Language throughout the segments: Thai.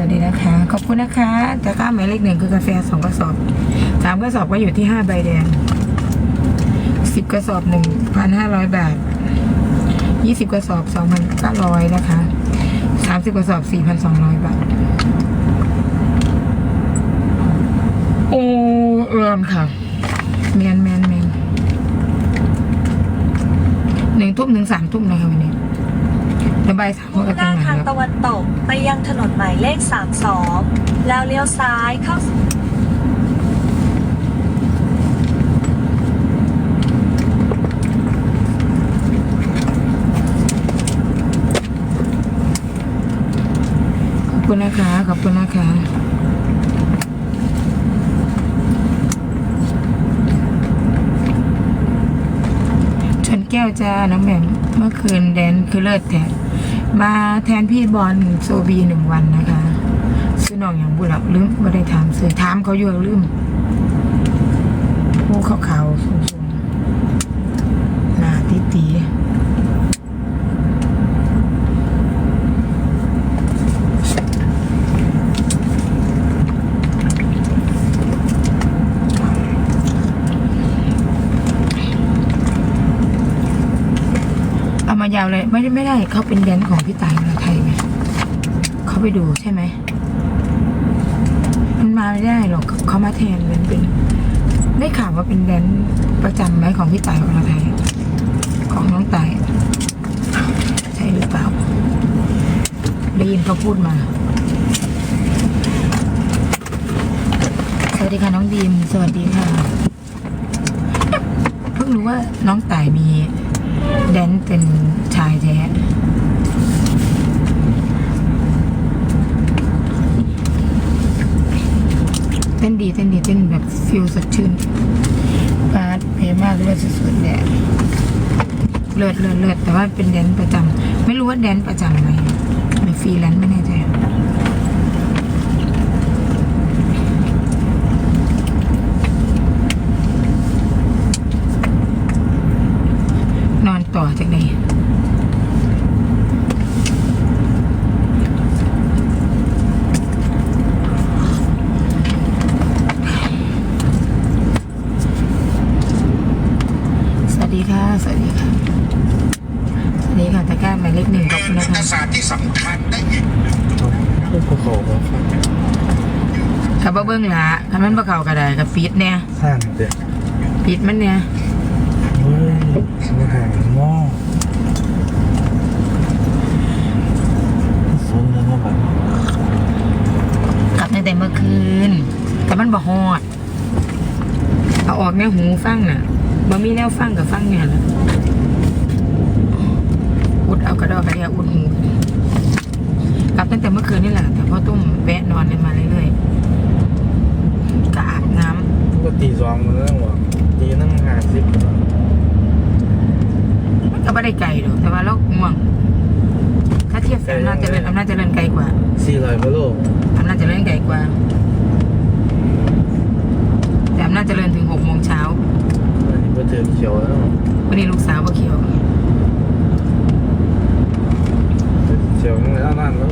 วัสดีนะคะ ขอบคุณนะคะตะกร้าหมายเลขหนึ่งคือกาแฟสองกระสอบสามกระสอบก็อยู่ที่ห้าใบแดงสิบกระสอบหนึ่งพันห้าร้อยบาทยี่สิบกระสอบสองพันเก้าร้อยนะคะสามสิบกระสอบสี่พันสองร้อยบาท โอ้เอิมค่ะแมนแมนแมนหนึ่งทุ่มถึงสามทุ่มนะคะวันนี้ บายสามมุ่งก็หตรงน้าไหนทางแล้วตะวันตกไปยังถนนหมายเลข 32 แล้วเลี้ยวซ้ายเข้าขอบคุณนะคะ ขอบคุณนะคะ ชนแก้วจ้า น้องแหม่มเมื่อคืนแดนคือเลิศแท้ มาแทนพี่บอลโซบีหนึ่งวันนะคะ ซื้อน้องอย่างบุหลับลืมไม่ได้ถามซื้อถามเขาอยู่ลืมผู้ขาวๆสูงๆหน้าตีตีๆ เอามายาวเลย ไม่ได้ไม่ได้เขาเป็นแดนของพี่ตายมาไทยไหมเขาไปดูใช่ไหมมันมาไม่ได้หรอกเขามาแทนมันเป็น ได้ข่าวว่าเป็นแดนประจำไหมของพี่ตายของเราไทย ของน้องตายใช่หรือเปล่าได้ยินเขาพูดมาสวัสดีค่ะน้องดีมสวัสดีค่ะเพิ่งรู้ว่าน้องต่ายมี แดนเป็นชายแท้เต้นดีเต้นดีเต้นแบบฟิลสดชื่นปาดเพลงมากเลือดสุดๆแดดเลือดเลือดเลือดแต่ว่าเป็นแดนประจำไม่รู้ว่าแดนประจำไหมหรือฟรีแลนซ์ไม่แน่ใจ นอนต่อ จากไหนสวัสดีค่ะ สวัสดีค่ะ สวัสดีค่ะตะกร้าหมายเลขหนึ่งขอบคุณยุนะทธคะศาสตร์ที่สำคัญได้อีกลูกภูเขาครับขับมาเบิ้งละถ้ามันบ่เข้าก็ได้กับปิดเนี่ยสร้างเด็กปิดมันเนี่ยเฮ้ยมาหางหม้อสนแล้วนะบัด กลับตั้งแต่เมื่อคืน แต่มันบ่ฮอดเอาออกแนวหูฟังน่ะบ่มีแนวฟังกับฟังเนี่ยละอุดเอากระดอกกระเดียอุดหูกลับตั้งแต่เมื่อคืนนี่แหละแต่พ่อตุ้มแวะนอนเลยมาเรื่อยๆกอาบน้ำก็ตีซองมาแล้วว่ะตีนั่งหาสิบมันก็ไม่ได้ไกลหรอกแต่ว่าเราง่วงถ้าเทียบกับอำนาจเจริญอำนาจเจริญไกลกว่าสี่ร้อยกิโลอำนาจเจริญไกลกว่า แต่อำนาจเจริญถึงหกโมงเช้าอันนี้ก็เจอเขียวแล้ววันนี้ลูกสาวก็เขียวเขียวนั่งแล้วนั่นแล้ว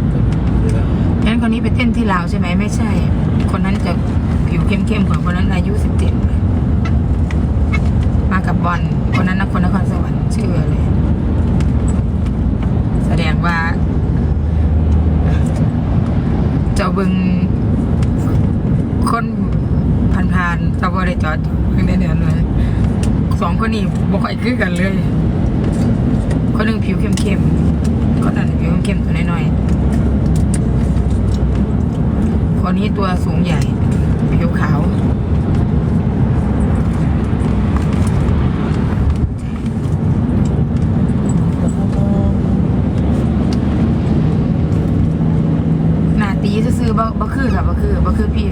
ดีแล้วงั้นคนนี้ไปเต้นที่ลาวใช่ไหมไม่ใช่ คนนั้นจะผิวเข้มๆกว่าคนนั้นอายุสิบเจ็ดมากับบอลคนนั้นนะคนนครสวรรค์ชื่ออะไรแสดงว่า เจ้าเบึงคนผ่านๆเจ้าบ่ได้จอดเพิ่งได้เดือนเลยสองคนนี้บ่ค่อยคือกันเลย คนหนึ่งผิวเข้มๆคนนั้นผิวเข้มๆตัวน้อยๆคนนี้ตัวสูงใหญ่ ผิวขาวหน้าตีซื่อๆบ่บ่คือค่ะบ่คือบ่คือพี่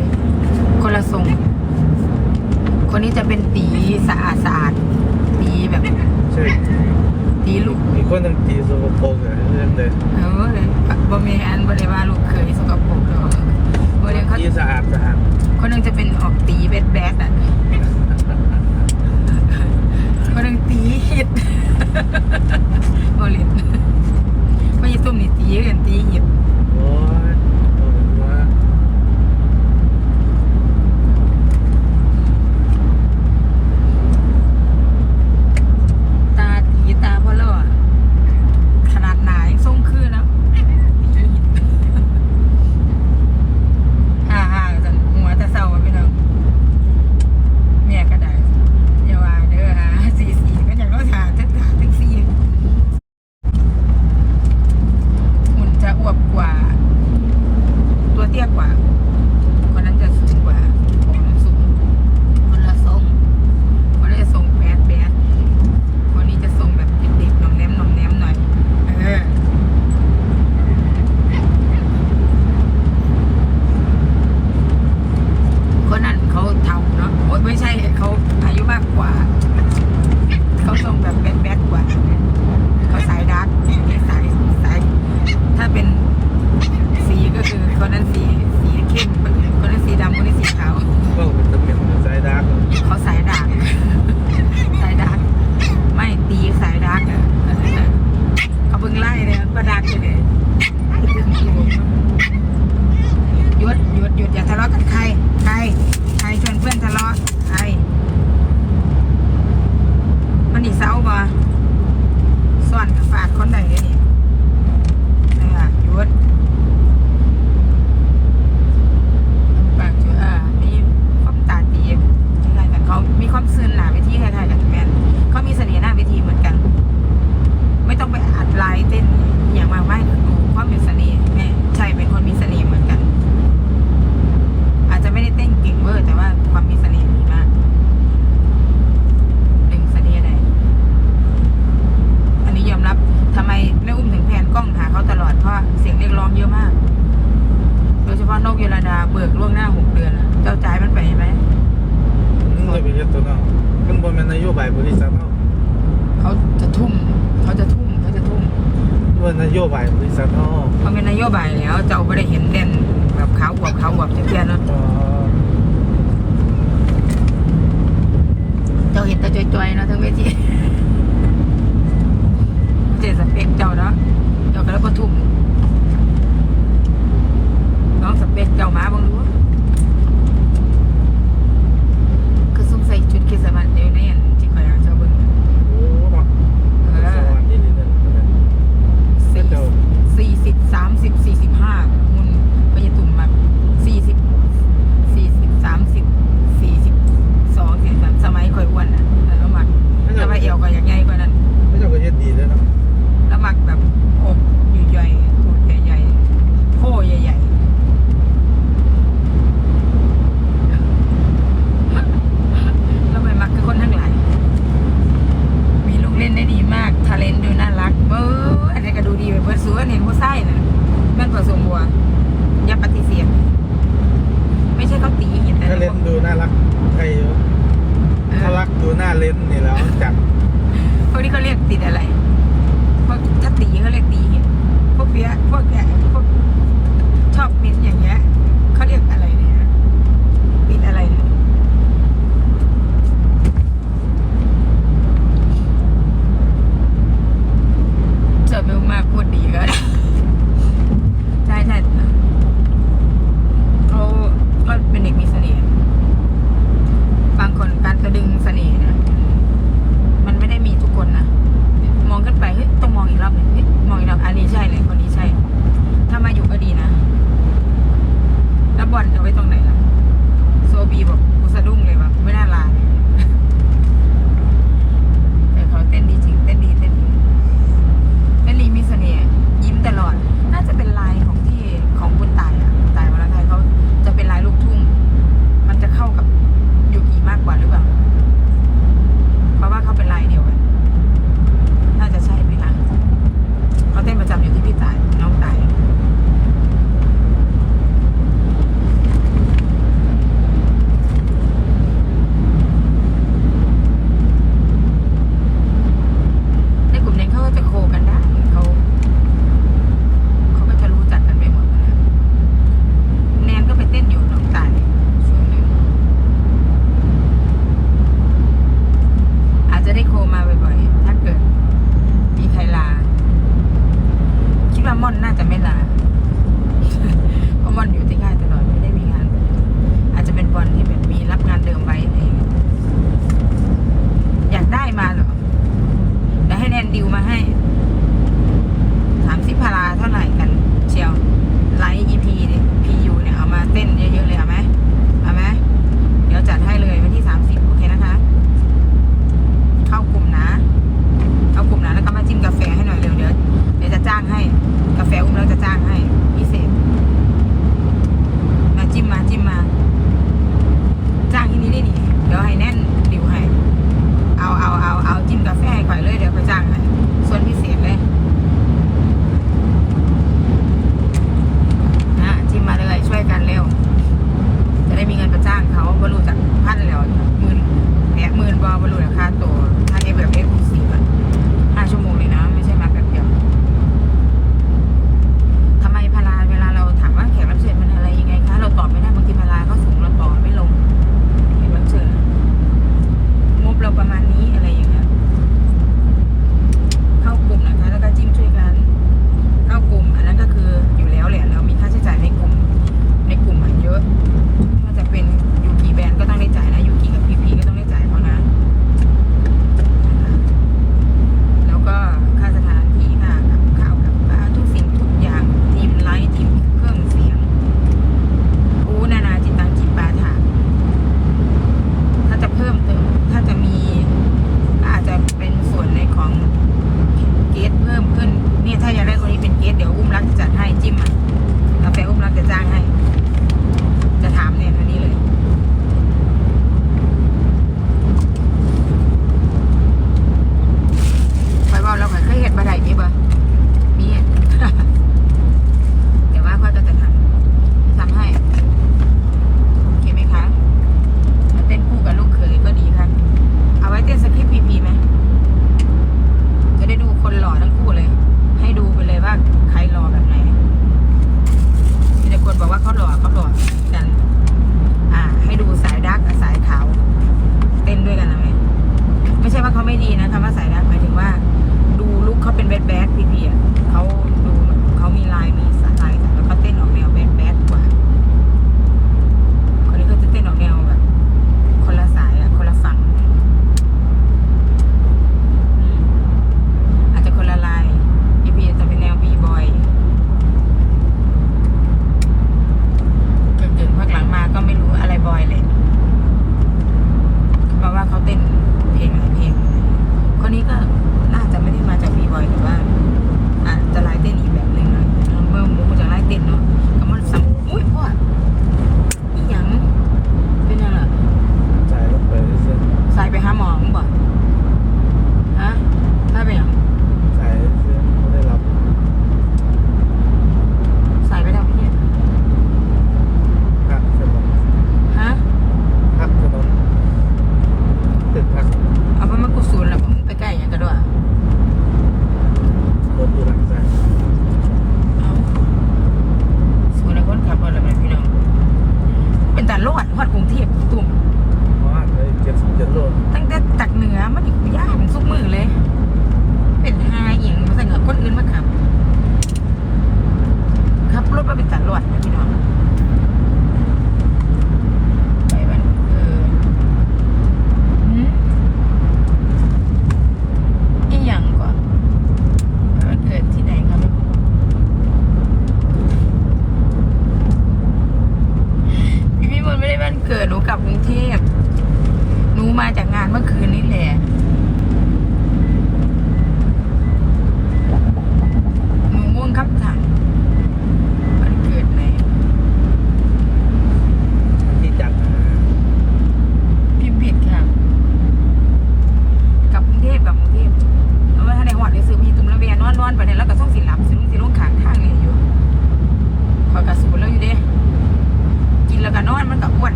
โยบายบริษัทเฮาเขาเป็นนโยบายแล้วเจ้าไม่ได้เห็นเด่นแบบขาวอวบขาวอวบจะเนแล้เจ้าเห็นแต่จอยๆเนาะทั้งเวทีเจ็ดสเปกเจ้าเนาะเจ้าก็แล้วก็ทุ่มน้องสเปกเจ้ามาบ้างรู้ นเห็นผู้ไส้น่ะแม่นผสมบัวยาปฏิเสธไม่ใช่เขาตีหินแต่เล่นดูน่ารักใครถ้ารักดูน่าเล่นนี่แล้วจัดพวกนี้เขาเรียกติดอะไรพวกถ้าตีเขาเรียกตีพวกเปียพวกแกพวกชอบมิ้นอย่างเงี้ย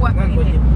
what.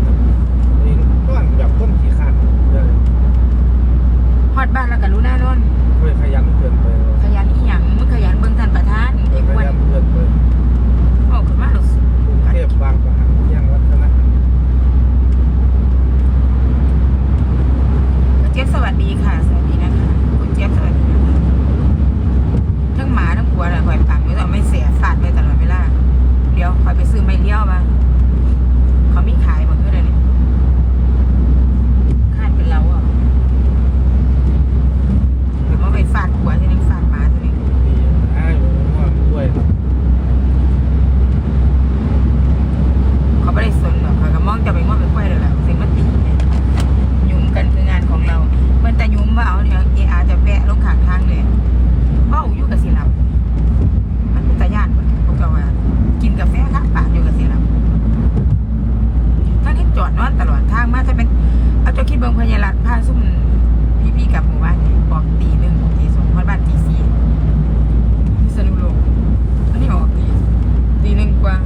บิ่งพญารัตผ้าซุ่มพี่ๆกับหมู่บ้านบอกตีหนึ่งตีสองพอบ้านตีสี่พิษณุโลกอันนี้ออกตีตีหนึ่งกว่า